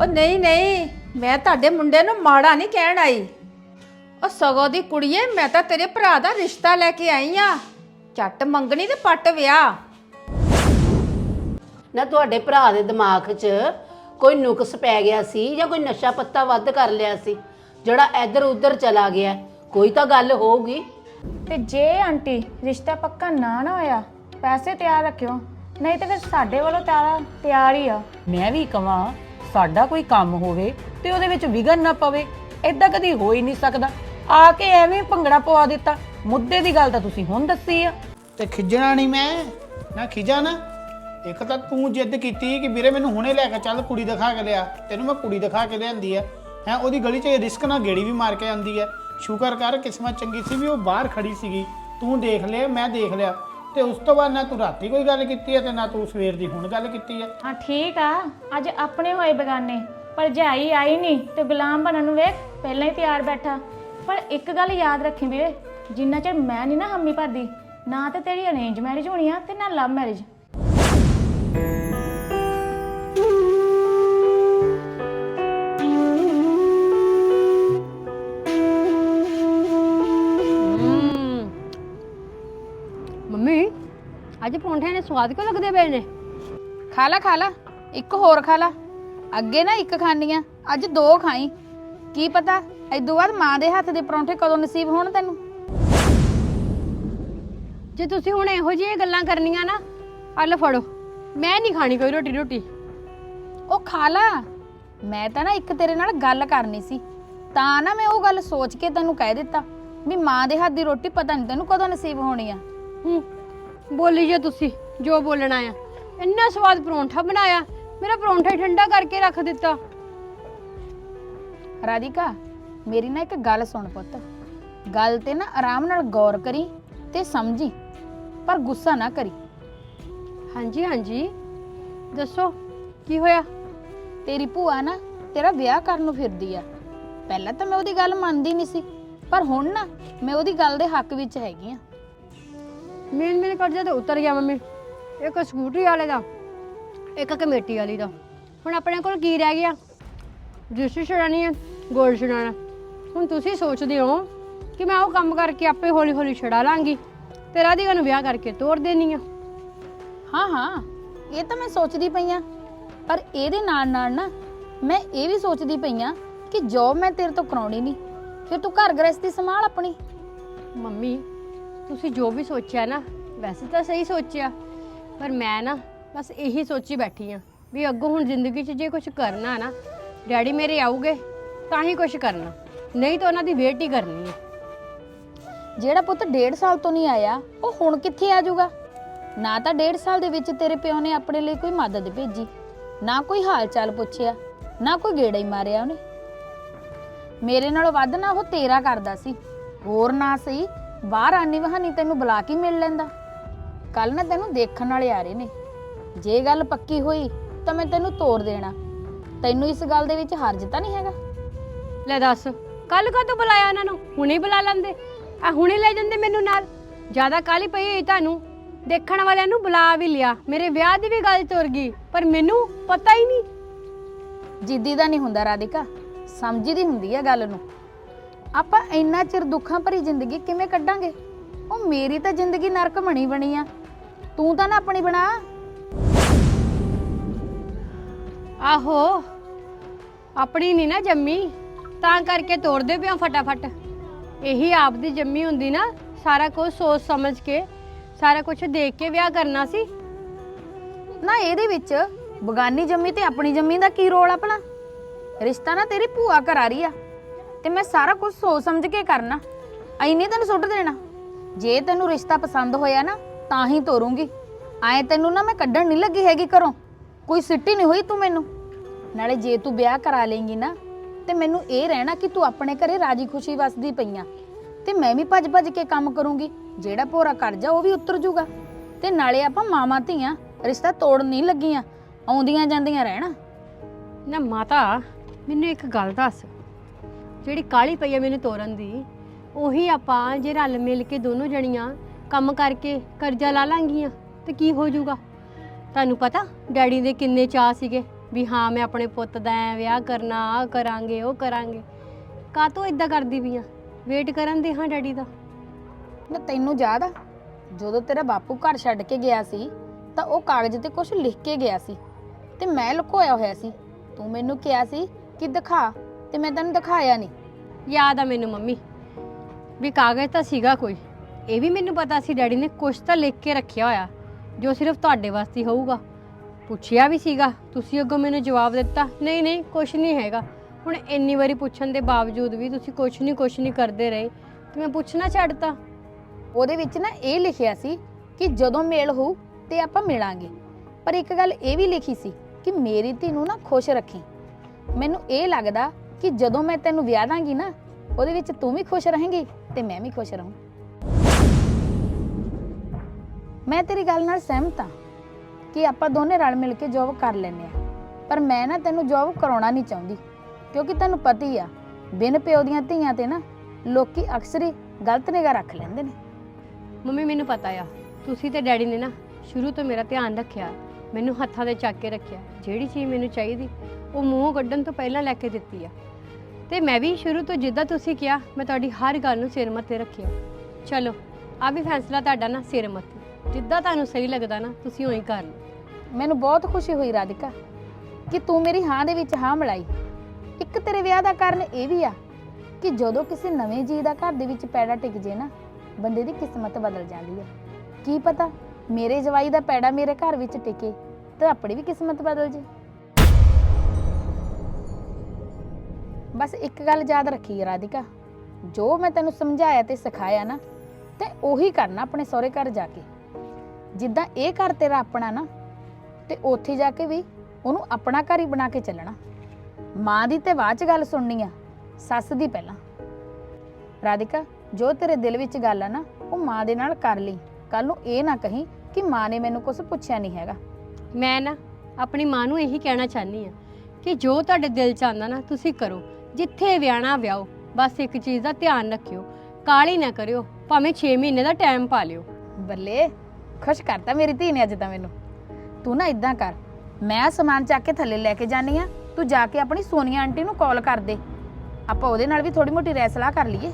ਉਹ ਨਹੀਂ ਨਹੀਂ ਮੈਂ ਤੁਹਾਡੇ ਮੁੰਡੇ ਨੂੰ ਮਾੜਾ ਨਹੀਂ ਕਹਿਣ ਆਈ। ਉਹ ਸਗੋਂ ਦੀ ਕੁੜੀਏ ਮੈਂ ਤਾਂ ਤੇਰੇ ਭਰਾ ਦਾ ਰਿਸ਼ਤਾ ਲੈ ਕੇ ਆਈ ਆ। ਝੱਟ ਮੰਗਣੀ ਤੇ ਪੱਟ ਵਿਆਹ। ਨਾ ਤੁਹਾਡੇ ਭਰਾ ਦੇ ਦਿਮਾਗ 'ਚ ਕੋਈ ਨੁਕਸ ਪੈ ਗਿਆ ਸੀ ਜਾਂ ਕੋਈ ਨਸ਼ਾ ਪੱਤਾ ਵੱਧ ਕਰ ਲਿਆ ਸੀ ਜਿਹੜਾ ਇੱਧਰ ਉੱਧਰ ਚਲਾ ਗਿਆ ਕੋਈ ਤਾਂ ਗੱਲ ਹੋਊਗੀ? ਤੇ ਜੇ ਆਂਟੀ ਰਿਸ਼ਤਾ ਪੱਕਾ ਨਾ ਨਾ ਹੋਇਆ ਪੈਸੇ ਤਿਆਰ ਰੱਖਿਓ ਨਹੀਂ ਤੇ ਫਿਰ ਸਾਡੇ ਵੱਲੋਂ ਤਿਆਰ ਤਿਆਰ ਹੀ ਆ। ਮੈਂ ਵੀ ਕਵਾਂ ਸਾਡਾ ਕੋਈ ਕੰਮ ਹੋਵੇ ਤੇ ਉਹਦੇ ਵਿੱਚ ਵਿਗਨ ਨਾ ਪਵੇ ਐਦਾਂ ਕਦੀ ਹੋ ਹੀ ਨਹੀਂ ਸਕਦਾ। ਆ ਕੇ ਐਵੇਂ ਭੰਗੜਾ ਪਵਾ ਦਿੱਤਾ। ਮੁੱਦੇ ਦੀ ਗੱਲ ਤਾਂ ਤੁਸੀਂ ਹੁਣ ਦੱਸੀ ਆ। ਤੇ ਖਿਜਣਾ ਨਹੀਂ ਮੈਂ। ਨਾ ਖਿਜਾ ਨਾ। ਇੱਕ ਤਾਂ ਤੂੰ ਜਿੱਦ ਕੀਤੀ ਕਿ ਵੀਰੇ ਮੈਨੂੰ ਹੁਣੇ ਲੈ ਕੇ ਚੱਲ, ਕੁੜੀ ਦਿਖਾ ਕੇ ਲਿਆ। ਤੈਨੂੰ ਮੈਂ ਕੁੜੀ ਦਿਖਾ ਕੇ ਲਿਆਂਦੀ ਹੈ ਹੈ, ਉਹਦੀ ਗਲੀ 'ਚ ਰਿਸਕ ਨਾਲ ਗੇੜੀ ਵੀ ਮਾਰ ਕੇ ਆਂਦੀ ਹੈ ਸ਼ੁਕਰ ਕਰ ਕਿਸਮਤ ਚੰਗੀ ਸੀ ਵੀ ਉਹ ਬਾਹਰ ਖੜੀ ਸੀਗੀ। ਤੂੰ ਦੇਖ ਲਿਆ, ਮੈਂ ਦੇਖ ਲਿਆ। ਤੇ ਉਸ ਤੋਂ ਬਾਅਦ ਨਾ ਤੂੰ ਰਾਤੀ ਕੋਈ ਗੱਲ ਕੀਤੀ ਹੈ ਤੇ ਨਾ ਤੂੰ ਸਵੇਰ ਦੀ ਹੁਣ ਗੱਲ ਕੀਤੀ ਹੈ। ਹਾਂ, ਠੀਕ ਆ। ਅੱਜ ਆਪਣੇ ਹੋਏ ਬਗਾਨੇ। ਪਰ ਜਾਈ ਆਈ ਨਹੀਂ ਤੇ ਗੁਲਾਮ ਬਣਨ ਨੂੰ ਵੇਖ, ਪਹਿਲਾਂ ਹੀ ਤਿਆਰ ਬੈਠਾ। ਪਰ ਇੱਕ ਗੱਲ ਯਾਦ ਰੱਖੀ ਵੀਰੇ, ਜਿੰਨਾ ਚਿਰ ਮੈਂ ਨਹੀਂ ਨਾ ਹੰਮੀ ਭਰਦੀ, ਨਾ ਤੇ ਤੇਰੀ ਅਰੇਂਜ ਮੈਰਿਜ ਹੋਣੀ ਆ ਤੇ ਨਾ ਲਵ ਮੈਰਿਜ ਅੱਜ ਪਰੌਂਠਿਆਂ ਨੇ ਸਵਾਦ ਕਿਉਂ ਲੱਗਦੇ ਪਏ ਨੇ? ਖਾ ਲਾ ਖਾ ਲਾ। ਇੱਕ ਹੋਰ ਖਾ ਲਾ। ਅੱਗੇ ਨਾ ਇੱਕ ਖਾਣੀਆਂ ਅੱਜ ਦੋ ਖਾਈ। ਕੀ ਪਤਾ ਐਦੋਂ ਬਾਅਦ ਮਾਂ ਦੇ ਹੱਥ ਦੇ ਪਰੌਂਠੇ ਕਦੋਂ ਨਸੀਬ ਹੋਣ ਤੈਨੂੰ? ਜੇ ਤੁਸੀਂ ਹੁਣ ਇਹੋ ਜਿਹੀਆਂ ਗੱਲਾਂ ਕਰਨੀਆਂ ਨਾ ਅੱਲ ਫੜੋ। ਮੈਂ ਨਹੀਂ ਖਾਣੀ ਕੋਈ ਰੋਟੀ ਰੋਟੀ। ਉਹ ਖਾ ਲਾ। ਮੈਂ ਤਾਂ ਨਾ ਇੱਕ ਤੇਰੇ ਨਾਲ ਗੱਲ ਕਰਨੀ ਸੀ। ਤਾਂ ਨਾ ਮੈਂ ਉਹ ਗੱਲ ਸੋਚ ਕੇ ਤੈਨੂੰ ਕਹਿ ਦਿੱਤਾ ਵੀ ਮਾਂ ਦੇ ਹੱਥ ਦੀ ਰੋਟੀ ਪਤਾ ਨਹੀਂ ਤੈਨੂੰ ਕਦੋਂ ਨਸੀਬ ਹੋਣੀ ਆ। ਹੂੰ। ਬੋਲੀ ਜੇ ਤੁਸੀਂ ਜੋ ਬੋਲਣਾ ਆ। ਇੰਨਾ ਸਵਾਦ ਪਰੌਂਠਾ ਬਣਾਇਆ ਮੇਰਾ ਪਰੌਂਠਾ ਹੀ ਠੰਡਾ ਕਰਕੇ ਰੱਖ ਦਿੱਤਾ। ਰਾਧਿਕਾ ਮੇਰੀ ਨਾ ਇੱਕ ਗੱਲ ਸੁਣ ਪੁੱਤ। ਗੱਲ ਤੇ ਨਾ ਆਰਾਮ ਨਾਲ ਗੌਰ ਕਰੀ ਤੇ ਸਮਝੀ ਪਰ ਗੁੱਸਾ ਨਾ ਕਰੀ। ਹਾਂਜੀ ਹਾਂਜੀ। ਦੱਸੋ ਕੀ ਹੋਇਆ? ਤੇਰੀ ਭੂਆ ਨਾ ਤੇਰਾ ਵਿਆਹ ਕਰਨ ਨੂੰ ਫਿਰਦੀ ਆ। ਪਹਿਲਾਂ ਤਾਂ ਮੈਂ ਉਹਦੀ ਗੱਲ ਮੰਨਦੀ ਨਹੀਂ ਸੀ ਪਰ ਹੁਣ ਨਾ ਮੈਂ ਉਹਦੀ ਗੱਲ ਦੇ ਹੱਕ ਵਿੱਚ ਹੈਗੀ ਆ। ਮੇਨ ਮੇਰੇ ਕਰਜ਼ਾ ਤੇ ਉਤਰ ਗਿਆ ਮੰਮੀ ਇੱਕ ਸਕੂਟਰੀ ਵਾਲੇ ਦਾ ਇੱਕ ਕਮੇਟੀ ਵਾਲੀ ਦਾ। ਹੁਣ ਆਪਣੇ ਕੋਲ ਕੀ ਰਹਿ ਗਿਆ? ਰਜਿਸਟਰੀ ਛਡਾਣੀ ਹੈ ਗੋਲਡ ਛਡਾਣਾ ਹੁਣ ਤੁਸੀਂ ਸੋਚਦੇ ਹੋ ਕਿ ਮੈਂ ਉਹ ਕੰਮ ਕਰਕੇ ਆਪੇ ਹੌਲੀ ਹੌਲੀ ਛਡਾ ਲਾਂਗੀ ਤੇ ਰਾਧਿਕਾ ਨੂੰ ਵਿਆਹ ਕਰਕੇ ਤੋੜ ਦੇਣੀ ਆ। ਹਾਂ ਹਾਂ ਇਹ ਤਾਂ ਮੈਂ ਸੋਚਦੀ ਪਈ ਆ ਪਰ ਇਹਦੇ ਨਾਲ ਨਾਲ ਨਾ ਮੈਂ ਇਹ ਵੀ ਸੋਚਦੀ ਪਈ ਆ ਕਿ ਜੋਬ ਮੈਂ ਤੇਰੇ ਤੋਂ ਕਰਾਉਣੀ ਨਹੀਂ ਫਿਰ ਤੂੰ ਘਰ ਗ੍ਰਸਤੀ ਸੰਭਾਲ ਆਪਣੀ। ਮੰਮੀ ਤੁਸੀਂ ਜੋ ਵੀ ਸੋਚਿਆ ਨਾ, ਵੈਸੇ ਤਾਂ ਸਹੀ ਸੋਚਿਆ, ਪਰ ਮੈਂ ਨਾ ਬਸ ਇਹੀ ਸੋਚੀ ਬੈਠੀ ਆ ਵੀ ਅੱਗੋਂ ਹੁਣ ਜ਼ਿੰਦਗੀ 'ਚ ਜੇ ਕੁਝ ਕਰਨਾ ਨਾ, ਡੈਡੀ ਮੇਰੇ ਆਉਗੇ ਤਾਂ ਹੀ ਕੁਝ ਕਰਨਾ, ਨਹੀਂ ਤਾਂ ਉਹਨਾਂ ਦੀ ਵੇਟ ਹੀ ਕਰਨੀ ਹੈ ਜਿਹੜਾ ਪੁੱਤ 1.5 ਸਾਲ ਤੋਂ ਨਹੀਂ ਆਇਆ, ਉਹ ਹੁਣ ਕਿੱਥੇ ਆ ਜਾਊਗਾ? ਨਾ ਤਾਂ 1.5 ਸਾਲ ਦੇ ਵਿੱਚ ਤੇਰੇ ਪਿਓ ਨੇ ਆਪਣੇ ਲਈ ਕੋਈ ਮਦਦ ਭੇਜੀ, ਨਾ ਕੋਈ ਹਾਲ ਚਾਲ ਪੁੱਛਿਆ, ਨਾ ਕੋਈ ਗੇੜਾ ਹੀ ਮਾਰਿਆ ਉਹਨੇ। ਮੇਰੇ ਨਾਲੋਂ ਵੱਧ ਨਾ ਉਹ ਤੇਰਾ ਕਰਦਾ ਸੀ, ਹੋਰ ਨਾ ਸਹੀ ਬਾਹਰ ਆਨੀ ਵਹਾਨੀ ਤੈਨੂੰ ਬੁਲਾ ਕੇ ਮਿਲ ਲੈਂਦਾ। ਕੱਲ ਨਾ ਤੈਨੂੰ ਦੇਖਣ ਵਾਲੇ ਆ ਰਹੇ ਨੇ। ਜੇ ਗੱਲ ਪੱਕੀ ਹੋਈ ਤਾਂ ਮੈਂ ਤੈਨੂੰ ਤੋੜ ਦੇਣਾ। ਤੈਨੂੰ ਇਸ ਗੱਲ ਦੇ ਵਿੱਚ ਹਰਜ ਤਾਂ ਨਹੀਂ ਹੈਗਾ। ਲੈ ਦੱਸ ਕੱਲ ਕਦੋਂ ਬੁਲਾਇਆ ਉਹਨਾਂ ਨੂੰ? ਹੁਣੇ ਬੁਲਾ ਲੈਂਦੇ। ਆ ਹੁਣੇ ਲੈ ਜਾਂਦੇ ਮੈਨੂੰ ਨਾਲ। ਜ਼ਿਆਦਾ ਕਾਲੀ ਪਈ ਹੋਈ ਤੁਹਾਨੂੰ। ਦੇਖਣ ਵਾਲਿਆਂ ਨੂੰ ਬੁਲਾ ਵੀ ਲਿਆ। ਮੇਰੇ ਵਿਆਹ ਦੀ ਵੀ ਗੱਲ ਤੁਰ ਗਈ ਪਰ ਮੈਨੂੰ ਪਤਾ ਹੀ ਨਹੀਂ। ਜਿੱਦੀ ਦਾ ਨਹੀਂ ਹੁੰਦਾ ਰਾਧਿਕਾ। ਸਮਝੀ ਦੀ ਹੁੰਦੀ ਹੈ ਗੱਲ ਨੂੰ। ਆਪਾਂ ਇੰਨਾ ਚਿਰ ਦੁੱਖਾਂ ਭਰੀ ਜ਼ਿੰਦਗੀ ਕਿਵੇਂ ਕੱਢਾਂਗੇ? ਉਹ ਮੇਰੀ ਤਾਂ ਜ਼ਿੰਦਗੀ ਨਰਕ ਬਣੀ ਬਣੀ ਆ। ਤੂੰ ਤਾਂ ਨਾ ਆਪਣੀ ਬਣਾ। ਆਹੋ ਆਪਣੀ ਨਹੀਂ ਨਾ ਜੰਮੀ ਤਾਂ ਕਰਕੇ ਤੋੜਦੇ ਪਿਆ ਫਟਾਫਟ। ਇਹੀ ਆਪ ਦੀ ਜੰਮੀ ਹੁੰਦੀ ਨਾ ਸਾਰਾ ਕੁਝ ਸੋਚ ਸਮਝ ਕੇ ਸਾਰਾ ਕੁਝ ਦੇਖ ਕੇ ਵਿਆਹ ਕਰਨਾ ਸੀ। ਨਾ ਇਹਦੇ ਵਿੱਚ ਬਗਾਨੀ ਜੰਮੀ ਤੇ ਆਪਣੀ ਜੰਮੀ ਦਾ ਕੀ ਰੋਲ ਆਪਣਾ ਰਿਸ਼ਤਾ ਨਾ ਤੇਰੀ ਭੂਆ ਕਰਾ ਰਹੀ ਆ। ਤੇ ਮੈਂ ਸਾਰਾ ਕੁਝ ਸੋਚ ਸਮਝ ਕੇ ਕਰਨਾ। ਐਨੇ ਤੈਨੂੰ ਸੁੱਟ ਦੇਣਾ। ਜੇ ਤੈਨੂੰ ਰਿਸ਼ਤਾ ਪਸੰਦ ਹੋਇਆ ਨਾ, ਤਾਂ ਹੀ ਤੋਰੂੰਗੀ। ਐ ਤੈਨੂੰ ਨਾ ਮੈਂ ਕੱਢਣ ਨਹੀਂ ਲੱਗੀ ਹੈਗੀ ਘਰੋਂ। ਕੋਈ ਸਿੱਟੀ ਨਹੀਂ ਹੋਈ ਤੂੰ ਮੈਨੂੰ। ਨਾਲੇ ਜੇ ਤੂੰ ਵਿਆਹ ਕਰਾ ਲੇਂਗੀ ਨਾ, ਤੇ ਮੈਨੂੰ ਇਹ ਰਹਿਣਾ ਕਿ ਤੂੰ ਆਪਣੇ ਘਰੇ ਰਾਜੀ ਖੁਸ਼ੀ ਵਸਦੀ ਪਈਆਂ ਤੇ ਮੈਂ ਵੀ ਭੱਜ ਭੱਜ ਕੇ ਕੰਮ ਕਰੂੰਗੀ। ਜਿਹੜਾ ਭੋਰਾ ਕਰਜ਼ਾ ਉਹ ਵੀ ਉਤਰ ਜੂਗਾ। ਤੇ ਨਾਲੇ ਆਪਾਂ ਮਾਵਾਂ ਧੀਆਂ, ਰਿਸ਼ਤਾ ਤੋੜਨ ਨਹੀਂ ਲੱਗੀਆਂ। ਆਉਂਦੀਆਂ ਜਾਂਦੀਆਂ ਰਹਿਣਾ। ਨਾ ਮਾਤਾ, ਮੈਨੂੰ ਇੱਕ ਗੱਲ ਦੱਸ। ਜਿਹੜੀ ਕਾਲੀ ਪਈ ਆ ਮੈਨੂੰ ਤੋਰਨ ਦੀ, ਉਹੀ ਆਪਾਂ ਜੇ ਰਲ ਮਿਲ ਕੇ ਦੋਨੋਂ ਜਣੀਆਂ ਕੰਮ ਕਰਕੇ ਕਰਜ਼ਾ ਲਾ ਲਾਂਗੀਆਂ, ਤੇ ਕੀ ਹੋ ਜਾਊਗਾ? ਤੁਹਾਨੂੰ ਪਤਾ ਡੈਡੀ ਦੇ ਕਿੰਨੇ ਚਾਹ ਸੀਗੇ ਵੀ ਹਾਂ, ਮੈਂ ਆਪਣੇ ਪੁੱਤ ਦਾ ਐਂ ਵਿਆਹ ਕਰਨਾ ਆ ਕਰਾਂਗੇ, ਉਹ ਕਰਾਂਗੇ। ਕਾਤੋਂ ਇਦਾਂ ਕਰਦੀ ਵੀ ਆ? ਵੇਟ ਕਰਨ ਦੇ ਹਾਂ ਡੈਡੀ ਦਾ। ਨਾ ਤੈਨੂੰ ਯਾਦ ਆ, ਜਦੋਂ ਤੇਰਾ ਬਾਪੂ ਘਰ ਛੱਡ ਕੇ ਗਿਆ ਸੀ, ਤਾਂ ਉਹ ਕਾਗਜ਼ ਤੇ ਕੁਝ ਲਿਖ ਕੇ ਗਿਆ ਸੀ, ਤੇ ਮੈਂ ਲੁਕੋਇਆ ਹੋਇਆ ਸੀ। ਤੂੰ ਮੈਨੂੰ ਕਿਹਾ ਸੀ ਕਿ ਦਿਖਾ ਤੇ ਮੈਂ ਤੈਨੂੰ ਦਿਖਾਇਆ ਨਹੀਂ। ਯਾਦ ਆ ਮੈਨੂੰ ਮੰਮੀ ਵੀ ਕਾਗਜ਼ ਤਾਂ ਸੀਗਾ ਕੋਈ। ਇਹ ਵੀ ਮੈਨੂੰ ਪਤਾ ਸੀ ਡੈਡੀ ਨੇ ਕੁਝ ਤਾਂ ਲਿਖ ਕੇ ਰੱਖਿਆ ਹੋਇਆ ਜੋ ਸਿਰਫ ਤੁਹਾਡੇ ਵਾਸਤੇ ਹੋਊਗਾ। ਪੁੱਛਿਆ ਵੀ ਸੀਗਾ ਤੁਸੀਂ ਅੱਗੋਂ ਮੈਨੂੰ ਜਵਾਬ ਦਿੱਤਾ ਨਹੀਂ ਨਹੀਂ ਕੁਝ ਨਹੀਂ ਹੈਗਾ। ਹੁਣ ਇੰਨੀ ਵਾਰੀ ਪੁੱਛਣ ਦੇ ਬਾਵਜੂਦ ਵੀ ਤੁਸੀਂ ਕੁਝ ਨਹੀਂ ਕੁਝ ਨਹੀਂ ਕਰਦੇ ਰਹੇ ਤੇ ਮੈਂ ਪੁੱਛਣਾ ਛੱਡਤਾ। ਉਹਦੇ ਵਿੱਚ ਨਾ ਇਹ ਲਿਖਿਆ ਸੀ ਕਿ ਜਦੋਂ ਮੇਲ ਹੋਊ ਤੇ ਆਪਾਂ ਮਿਲਾਂਗੇ। ਪਰ ਇੱਕ ਗੱਲ ਇਹ ਵੀ ਲਿਖੀ ਸੀ ਕਿ ਮੇਰੀ ਧੀ ਨੂੰ ਨਾ ਖੁਸ਼ ਰੱਖੀ। ਮੈਨੂੰ ਇਹ ਲੱਗਦਾ ਕਿ ਜਦੋਂ ਮੈਂ ਤੈਨੂੰ ਵਿਆਹ ਦਾਂਗੀ ਨਾ, ਉਹਦੇ ਵਿੱਚ ਤੂੰ ਵੀ ਖੁਸ਼ ਰਹੇਂਗੀ ਤੇ ਮੈਂ ਵੀ ਖੁਸ਼ ਰਹੂੰ। ਮੈਂ ਤੇਰੀ ਗੱਲ ਨਾਲ ਸਹਿਮਤ ਹਾਂ ਕਿ ਆਪਾਂ ਦੋਨੇ ਰਲ ਮਿਲ ਕੇ ਜੌਬ ਕਰ ਲੈਨੇ ਆ ਪਰ ਮੈਂ ਨਾ ਤੈਨੂੰ ਜੌਬ ਕਰਾਉਣਾ ਨਹੀਂ ਚਾਹੁੰਦੀ, ਕਿਉਂਕਿ ਤੈਨੂੰ ਪਤਾ ਹੀ ਆ, ਬਿਨ ਪਿਓ ਦੀਆਂ ਧੀਆਂ ਤੇ ਨਾ ਲੋਕੀ ਅਕਸਰ ਹੀ ਗਲਤ ਨਿਗਾਹ ਰੱਖ ਲੈਂਦੇ ਨੇ। ਮੰਮੀ, ਮੈਨੂੰ ਪਤਾ ਆ, ਤੁਸੀਂ ਤੇ ਡੈਡੀ ਨੇ ਨਾ ਸ਼ੁਰੂ ਤੋਂ ਮੇਰਾ ਧਿਆਨ ਰੱਖਿਆ, ਮੈਨੂੰ ਹੱਥਾਂ ਦੇ ਚੱਕ ਕੇ ਰੱਖਿਆ, ਜਿਹੜੀ ਚੀਜ਼ ਮੈਨੂੰ ਚਾਹੀਦੀ, ਉਹ ਮੂੰਹ ਕੱਢਣ ਤੋਂ ਪਹਿਲਾਂ ਲੈ ਕੇ ਦਿੱਤੀ ਆ। ਤੇ ਮੈਂ ਵੀ ਸ਼ੁਰੂ ਤੋਂ ਜਿੱਦਾਂ ਤੁਸੀਂ ਕਿਹਾ, ਮੈਂ ਤੁਹਾਡੀ ਹਰ ਗੱਲ ਨੂੰ ਸਿਰ ਮੱਥੇ ਰੱਖਿਆ ਚਲੋ ਆ ਵੀ ਫੈਸਲਾ ਤੁਹਾਡਾ ਨਾ ਸਿਰ ਮੱਥੇ। ਜਿੱਦਾਂ ਤੁਹਾਨੂੰ ਸਹੀ ਲੱਗਦਾ ਨਾ, ਤੁਸੀਂ ਉਹੀ ਕਰ ਲਓ। ਮੈਨੂੰ ਬਹੁਤ ਖੁਸ਼ੀ ਹੋਈ ਰਾਧਿਕਾ, ਕਿ ਤੂੰ ਮੇਰੀ ਹਾਂ ਦੇ ਵਿੱਚ ਹਾਂ ਮਿਲਾਈ। ਇੱਕ ਤੇਰੇ ਵਿਆਹ ਦਾ ਕਾਰਨ ਇਹ ਵੀ ਆ ਕਿ ਜਦੋਂ ਕਿਸੇ ਨਵੇਂ ਜੀ ਦਾ ਘਰ ਦੇ ਵਿੱਚ ਪੈੜਾ ਟਿਕ ਜੇ ਨਾ, ਬੰਦੇ ਦੀ ਕਿਸਮਤ ਬਦਲ ਜਾਂਦੀ ਹੈ ਕੀ ਪਤਾ, ਮੇਰੇ ਜਵਾਈ ਦਾ ਪੈੜਾ ਮੇਰੇ ਘਰ ਵਿੱਚ ਟਿਕੇ ਤੇ ਆਪਣੀ ਵੀ ਕਿਸਮਤ ਬਦਲ ਜੇ। ਬਸ ਇੱਕ ਗੱਲ ਯਾਦ ਰੱਖੀ ਰਾਧਿਕਾ। ਜੋ ਮੈਂ ਤੈਨੂੰ ਸਮਝਾਇਆ ਤੇ ਸਿਖਾਇਆ ਨਾ, ਤੇ ਉਹੀ ਕਰਨਾ ਆਪਣੇ ਸਹੁਰੇ ਘਰ ਜਾ ਕੇ। ਜਿੱਦਾਂ ਇਹ ਘਰ ਤੇਰਾ ਆਪਣਾ ਨਾ, ਤੇ ਉੱਥੇ ਜਾ ਕੇ ਵੀ ਉਹਨੂੰ ਆਪਣਾ ਘਰ ਹੀ ਬਣਾ ਕੇ ਚੱਲਣਾ। ਮਾਂ ਦੀ ਤੇ ਬਾਅਦ ਚ ਗੱਲ ਸੁਣਨੀ ਆ, ਸੱਸ ਦੀ ਪਹਿਲਾਂ। ਰਾਧਿਕਾ, ਜੋ ਤੇਰੇ ਦਿਲ ਵਿੱਚ ਗੱਲ ਆ ਨਾ, ਉਹ ਮਾਂ ਦੇ ਨਾਲ ਕਰ ਲਈ। ਕੱਲ ਨੂੰ ਇਹ ਨਾ ਕਹੀਂ ਕਿ ਮਾਂ ਨੇ ਮੈਨੂੰ ਕੁਝ ਪੁੱਛਿਆ ਨਹੀਂ ਹੈਗਾ। ਮੈਂ ਨਾ ਆਪਣੀ ਮਾਂ ਨੂੰ ਇਹੀ ਕਹਿਣਾ ਚਾਹਨੀ ਆ ਕਿ ਜੋ ਤੁਹਾਡੇ ਦਿਲ ਚ ਆਉਂਦਾ ਨਾ, ਤੁਸੀਂ ਕਰੋ। ਜਿੱਥੇ ਵਿਆਹਣਾ ਵਿਆਹੋ ਬਸ ਇੱਕ ਚੀਜ਼ ਦਾ ਧਿਆਨ ਰੱਖਿਓ ਕਾਲੀ ਨਾ ਕਰਿਓ ਭਾਵੇਂ 6 ਮਹੀਨੇ ਦਾ ਟਾਈਮ ਪਾ ਲਿਓ। ਬੱਲੇ ਖੁਸ਼ ਕਰਤਾ ਮੇਰੀ ਧੀ ਨੇ ਅੱਜ ਤਾਂ ਮੈਨੂੰ। ਤੂੰ ਨਾ ਇਦਾਂ ਕਰ ਮੈਂ ਸਮਾਨ ਚੱਕ ਕੇ ਥੱਲੇ ਲੈ ਕੇ ਜਾਨੀ ਆ ਤੂੰ ਜਾ ਕੇ ਆਪਣੀ ਸੋਨੀਆ ਆਂਟੀ ਨੂੰ ਕਾਲ ਕਰ ਦੇ। ਆਪਾਂ ਉਹਦੇ ਨਾਲ ਵੀ ਥੋੜੀ ਮੋਟੀ ਰੈਸਲਾ ਕਰ ਲਈਏ।